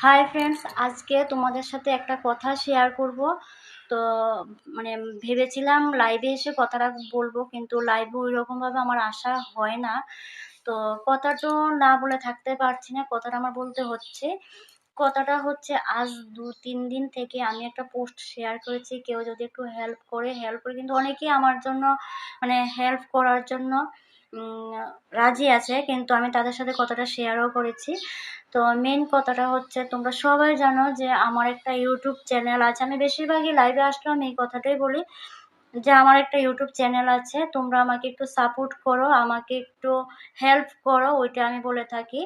Hi friends আজকে তোমাদের সাথে একটা কথা শেয়ার করব। তো মানে ভেবেছিলাম লাইভে এসে কথাটা বলব, কিন্তু লাইভে ওই রকমভাবে আমার আশা হয় না। তো কথা তো না বলে থাকতে পারছি না, কথাটা আমার বলতে হচ্ছে। কথাটা হচ্ছে, আজ দু তিন দিন থেকে আমি একটা পোস্ট শেয়ার করেছি, কেউ যদি একটু হেল্প করে হেল্প করে, কিন্তু অনেকেই আমার জন্য মানে হেল্প করার জন্য রাজি আছে, কিন্তু আমি তাদের সাথে কথাটা শেয়ারও করেছি। তো মেন কথাটা হচ্ছে, তোমরা সবাই জানো যে আমার একটা ইউটিউব চ্যানেল আছে। আমি বেশিরভাগই লাইভে আসলাম এই কথাটাই বলি যে, আমার একটা ইউটিউব চ্যানেল আছে। তোমরা আমাকে একটু সাপোর্ট করো, আমাকে একটু হেল্প করো, ওইটা আমি বলে থাকি।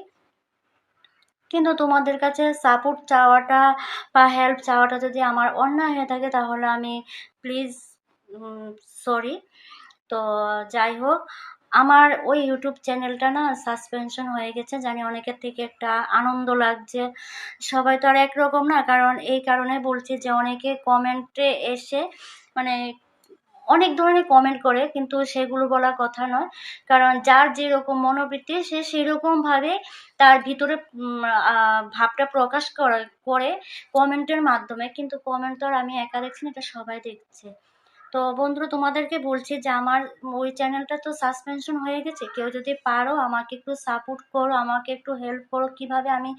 কিন্তু তোমাদের কাছে সাপোর্ট চাওয়াটা বা হেল্প চাওয়াটা যদি আমার অন্যায় হয়ে থাকে, তাহলে আমি প্লিজ সরি তো যাই হোক আমার ওই ইউটিউব চ্যানেলটা না সাসপেনশন হয়ে গেছে। জানি অনেকের থেকে একটা আনন্দ লাগছে। সবাই তো আর একরকম না, কারণ এই কারণে বলছি যে অনেকে কমেন্টে এসে মানে অনেক ধরনের কমেন্ট করে, কিন্তু সেগুলো বলা কথা নয়। কারণ যার যেরকম মনোবৃত্তি, সে সেরকমভাবে তার ভিতরে ভাবটা প্রকাশ করে কমেন্টের মাধ্যমে। কিন্তু কমেন্ট তো আর আমি একা দেখছি না, এটা সবাই দেখছে। তো বন্ধুরা তোমাদেরকে বলছি যে আমার ওই চ্যানেলটা তো সাসপেনশন হয়ে গেছে। কেউ যদি পারো আমাকে একটু সাপোর্ট করো, আমাকে একটু হেল্প করো কীভাবে আমি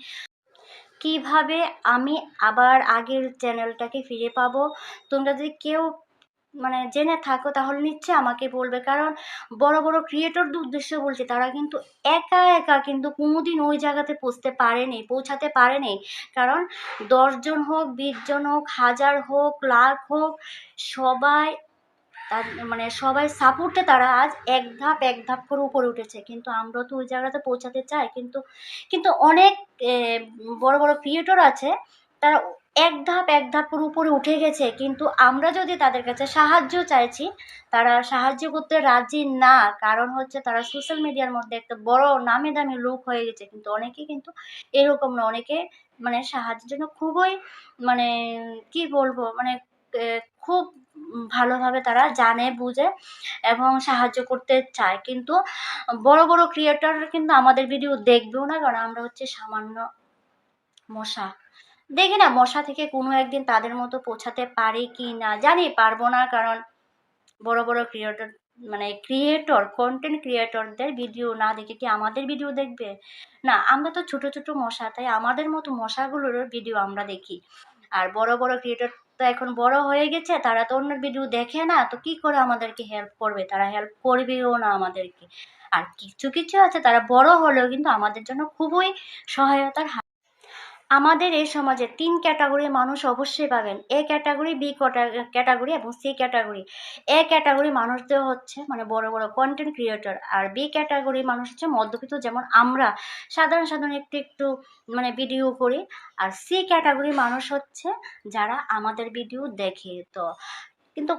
কীভাবে আমি আবার আগের চ্যানেলটাকে ফিরে পাবো। তোমরা যদি কেউ মানে জেনে থাকো তাহলে নিচ্ছে আমাকে বলবে। কারণ বড় বড় ক্রিয়েটরদের উদ্দেশ্যে বলছি, তারা কিন্তু একা একা কিন্তু কোনোদিন ওই জায়গাতে পৌঁছতে পারেনি, পৌঁছাতে পারেনি। কারণ দশজন হোক, বিশজন হোক, হাজার হোক, লাখ হোক, সবাই তার মানে সবাই সাপোর্টে তারা আজ এক ধাপ এক ধাপ করে উপরে উঠেছে। কিন্তু আমরা তো ওই জায়গাতে পৌঁছাতে চাই। কিন্তু কিন্তু অনেক বড় বড় ক্রিয়েটর আছে, তারা এক ধাপ এক ধাপ করে উপরে উঠে গেছে। কিন্তু আমরা যদি তাদের কাছে সাহায্য চাইছি, তারা সাহায্য করতে রাজি না। কারণ হচ্ছে তারা সোশ্যাল মিডিয়ার মধ্যে একটা বড় নামে দামি লোক হয়ে গেছে। কিন্তু অনেকে কিন্তু এরকম না। অনেকে মানে সাহায্যের জন্য খুবই মানে কি বলব? মানে খুব ভালোভাবে তারা জানে, বুঝে এবং সাহায্য করতে চায়। কিন্তু বড় বড় ক্রিয়েটর কিন্তু আমাদের ভিডিও দেখবেও না, কারণ আমরা হচ্ছে সামান্য মশা। দেখি না, মশা থেকে কোনো একদিন তাদের মতো পৌঁছাতে পারে কি না, জানি পারব না, কারণ বড় বড় ক্রিয়েটর মানে ক্রিয়েটর কন্টেন্ট ক্রিয়েটরদের ভিডিও না দেখে কি আমাদের ভিডিও দেখবে? না, আমরা তো ছোট ছোট মশা, তাই আমাদের মতো মশাগুলোর ভিডিও আমরা দেখি। আর বড় বড় ক্রিয়েটর তো এখন বড় হয়ে গেছে, তারা তো অন্যের ভিডিও দেখে না, তো কি করে আমাদেরকে হেল্প করবে? তারা হেল্প করবেও না আমাদেরকে। আর কিছু কিছু আছে, তারা বড় হলেও কিন্তু আমাদের জন্য খুবই সহায়তার আমাদের এই সমাজে তিন ক্যাটাগরির মানুষ অবশ্যই পাবেন। এ ক্যাটাগরি, বি ক্যাটাগরি এবং সি ক্যাটাগরি। এ ক্যাটাগরি মানুষদের হচ্ছে মানে বড় বড় কন্টেন্ট ক্রিয়েটর আর বি ক্যাটাগরি মানুষ হচ্ছে মধ্যবিত্ত, যেমন আমরা। সাধারণ সাধারণ একটু একটু মানে ভিডিও করি। আর সি ক্যাটাগরি মানুষ হচ্ছে যারা আমাদের ভিডিও দেখে। তো কিন্তু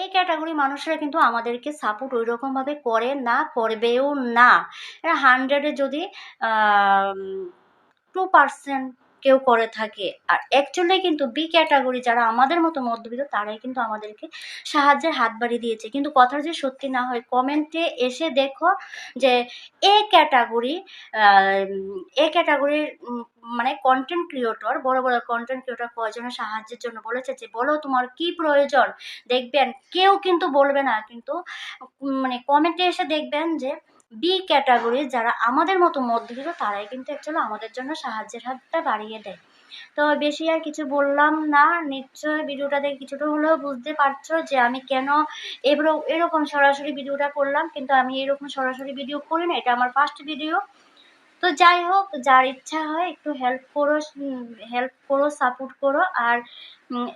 এই ক্যাটাগরি মানুষরা কিন্তু আমাদেরকে সাপোর্ট ওই রকমভাবে করে না, করবেও না। এরা হান্ড্রেডে যদি টু পার্সেন্ট কেউ করে থাকে। আর অ্যাকচুয়ালি কিন্তু বি ক্যাটাগরি যারা আমাদের মতো মধ্যবিত্ত, তারাই কিন্তু আমাদেরকে সাহায্যের হাত বাড়িয়ে দিয়েছে। কিন্তু কথা যে সত্যি না হয় কমেন্টে এসে দেখো যে এ ক্যাটাগরি এ ক্যাটাগরির মানে কন্টেন্ট ক্রিয়েটর বড় বড় কন্টেন্ট ক্রিয়েটর কয়জনের সাহায্যের জন্য বলেছে যে, বলো তোমার কি প্রয়োজন? দেখবেন কেউ কিন্তু বলবে না। কিন্তু মানে কমেন্টে এসে দেখবেন যে বি ক্যাটাগরির যারা আমাদের মতো মধ্যবিত্ত, তারাই কিন্তু অ্যাকচুয়ালি আমাদের জন্য সাহায্যের হাতটা বাড়িয়ে দেয়। তো বেশি আর কিছু বললাম না। নিশ্চয় ভিডিওটা দেখে কিছুটা হলেও বুঝতে পারছ যে আমি কেন এরকম সরাসরি ভিডিওটা করলাম। কিন্তু আমি এরকম সরাসরি ভিডিও করি না এটা আমার ফার্স্ট ভিডিও তো যাই হোক, যার ইচ্ছা হয় একটু হেল্প করো হেল্প করো সাপোর্ট করো। আর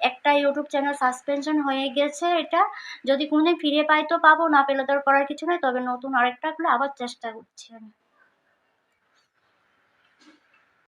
একটা ইউটিউব চ্যানেল সাসপেনশন হয়ে গেছে এটা। যদি কোনোদিন ফিরে পাই তো পাবো, না পেলে তো করার কিছু নেই। তবে নতুন আরেকটা খুলে আবার চেষ্টা করছি আমি।